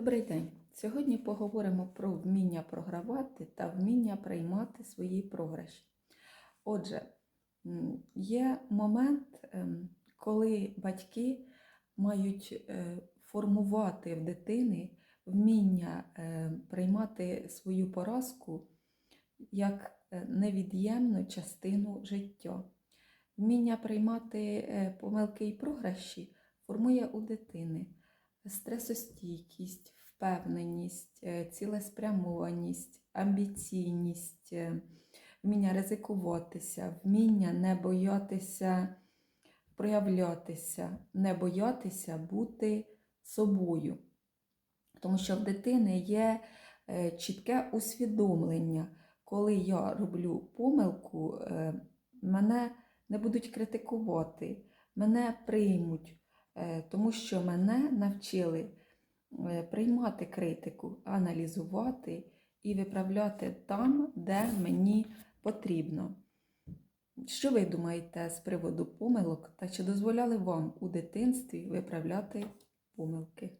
Добрий день. Сьогодні поговоримо про вміння програвати та вміння приймати свої програші. Отже, є момент, ем, коли батьки мають е, формувати в дитини вміння е, приймати свою поразку як е, невід'ємну частину життя. Вміння приймати помилки і програші формує у дитини стресостійкість, впевненість, е, цілеспрямованість, амбіційність, е, вміння ризикуватися, вміння не боятися проявлятися, не боятися бути собою. Тому що в дитини є е, чітке усвідомлення, коли я роблю помилку, мене не будуть критикувати, мене приймуть, тому що мене навчили е, приймати критику, аналізувати і виправляти там, де мені потрібно. Що ви думаєте з приводу помилок та чи дозволяли вам у дитинстві виправляти помилки?